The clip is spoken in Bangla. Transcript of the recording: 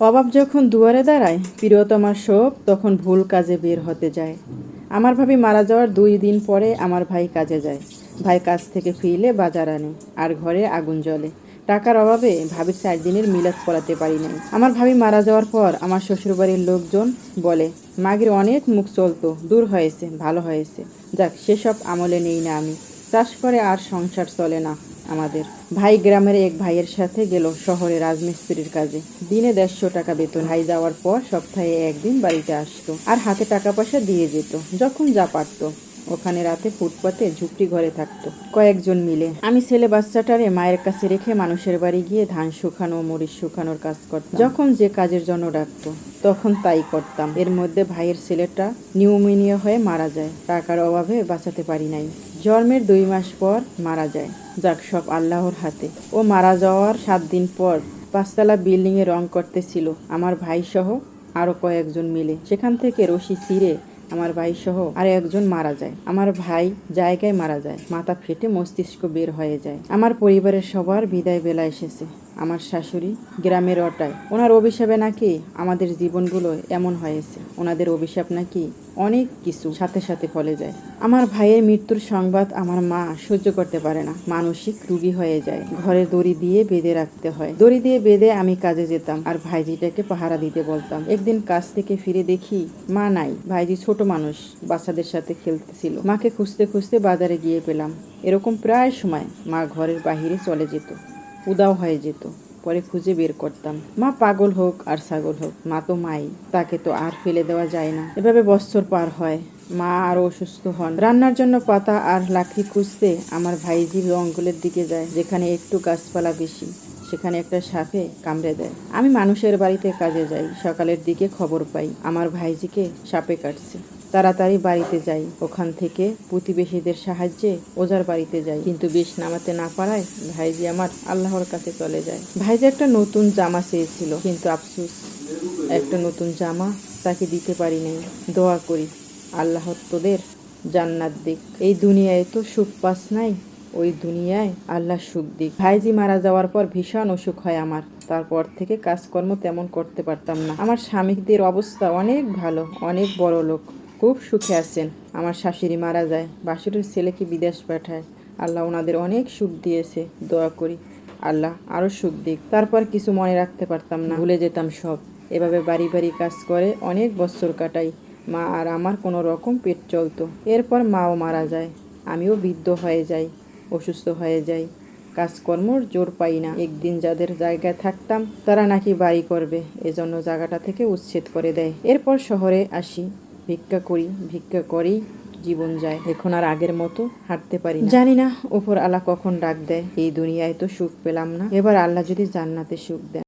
অভাব যখন দুয়ারে দাঁড়ায় প্রিয়তমার শোক তখন ভুল কাজে বের হতে যায়। আমার ভাবি মারা যাওয়ার দুই দিন পরে আমার ভাই কাজে যায়। ভাই কাজ থেকে ফিরলে বাজার আনে আর ঘরে আগুন জ্বলে। টাকার অভাবে ভাবির চার দিনের মিলাদ পড়াতে পারি নাই। আমার ভাবি মারা যাওয়ার পর আমার শ্বশুরবাড়ির লোকজন বলে, মাগের অনেক মুখ চলতো, দূর হয়েছে, ভালো হয়েছে। যাক, সেসব আমলে নেই না আমি। চাষ করে আর সংসার চলে না। আমাদের। ভাই গ্রামের এক ভাইয়ের সাথে গেল শহরে রাজমিস্ত্রির কাজে। দিনে দেড়শো টাকা বেতন ভাই যাওয়ার পর সপ্তাহে একদিন বাড়িতে আসতো আর হাতে টাকা পয়সা দিয়ে যেত, যখন যা পারতো। ওখানে রাতে ফুটপাতে ঝুপড়ি ঘরে থাকতো, কয়েকজন মিলে। আমি ছেলে বাচ্চাটারে মায়ের কাছে রেখে মানুষের বাড়ি গিয়ে ধান শুকানো, মরিচ শুকানোর কাজ করতাম। যখন যে কাজের জন্য ডাকতো, তখন তাই করতাম। এর মধ্যে ভাইয়ের ছেলেটা নিউমোনিয়া হয়ে মারা যায়। টাকার অভাবে বাঁচাতে পারি নাই। জন্মের দুই মাস পর মারা যায়, যাক সব আল্লাহর হাতে। ও মারা যাওয়ার সাত দিন পর পাঁচতলা বিল্ডিংয়ে রং করতেছিল আমার ভাই সহ আরও কয়েকজন মিলে। সেখান থেকে রশি ছিঁড়ে আমার ভাই সহ আর একজন মারা যায়। আমার ভাই জায়গায় মারা যায়, মাথা ফেটে মস্তিষ্ক বের হয়ে যায়। আমার পরিবারের সবার বিদায় বেলা এসেছে। আমার শাশুড়ি গ্রামের অটায়। ওনার অভিশাপে নাকি আমাদের জীবনগুলো এমন হয়েছে। ওনাদের অভিশাপ নাকি অনেক কিছু সাথে সাথে ফলে যায়। আমার ভাইয়ের মৃত্যুর সংবাদ আমার মা সহ্য করতে পারে না। মানসিক রুগী হয়ে যায়। ঘরে দড়ি দিয়ে বেঁধে রাখতে হয়। দড়ি দিয়ে বেঁধে আমি কাজে যেতাম আর ভাইজিটাকে পাহারা দিতে বলতাম। একদিন কাজ থেকে ফিরে দেখি মা নাই। ভাইজি ছোট মানুষ, বাচ্চাদের সাথে খেলতেছিল। মাকে খুঁজতে খুঁজতে বাজারে গিয়ে পেলাম। এরকম প্রায় সময় মা ঘরের বাহিরে চলে যেত। উদাও হয়ে যেত। পরে খুঁজে বের করতাম। মা পাগল হোক আর ছাগল হোক, মা তো মাই, তাকে তো আর ফেলে দেওয়া যায় না। এভাবে বছর পার হয়। মা আরও অসুস্থ হন। রান্নার জন্য পাতা আর লাকড়ি খুঁজতে আমার ভাইজি জঙ্গলের দিকে যায়, যেখানে একটু গাছপালা বেশি। সেখানে একটা সাপে কামড়ে দেয়। আমি মানুষের বাড়িতে কাজে যাই, সকালের দিকে খবর পাই। আমার ভাইজিকে সাপে কাটছে। তাড়াতাড়ি বাড়িতে যাই। ওখান থেকে প্রতিবেশীদের সাহায্যে ওজার বাড়িতে যাই। কিন্তু বিষ নামাতে না পারায় ভাইজি আমার আল্লাহর কাছে চলে যায়। ভাইজি একটা নতুন জামা চেয়েছিল, কিন্তু আফসুস, একটা নতুন জামা তাকে দিতে পারি নাই। দোয়া করি, আল্লাহ তোদের জান্নাত দিক। এই দুনিয়ায় তো সুখ পাস নাই, ওই দুনিয়ায় আল্লাহ সুখ দিক। ভাইজি মারা যাওয়ার পর ভীষণ অসুখ হয় আমার। তারপর থেকে কাজকর্ম তেমন করতে পারতাম না। আমার স্বামীদের অবস্থা অনেক ভালো, অনেক বড় লোক খুব সুখে আছেন। আমার শাশুড়ি মারা যায়, বাসুরের ছেলেকে বিদেশ পাঠায়। আল্লাহ ওনাদের অনেক সুখ দিয়েছে, দোয়া করি। আল্লাহ আরও সুখ দিক। তারপর কিছু মনে রাখতে পারতাম না, ভুলে যেতাম সব। এভাবে বাড়ি বাড়ি কাজ করে অনেক বছর কাটাই। মা আর আমার কোনো রকম পেট চলতো। এরপর মাও মারা যায়, আমিও বৃদ্ধ হয়ে যাই, অসুস্থ হয়ে যাই। কাজকর্মর জোর পাই না। একদিন যাদের জায়গায় থাকতাম, তারা নাকি বাড়ি করবে। এজন্য জায়গাটা থেকে উচ্ছেদ করে দেয়। এরপর শহরে আসি। ভিক্ষা করি ভিক্ষা করেই জীবন যায়। এখন আর আগের মতো হাঁটতে পারি। জানি না। ওপর আল্লাহ কখন ডাক দেয়? এই দুনিয়ায় তো সুখ পেলাম না। এবার আল্লাহ যদি জান্নাতে সুখ দেয়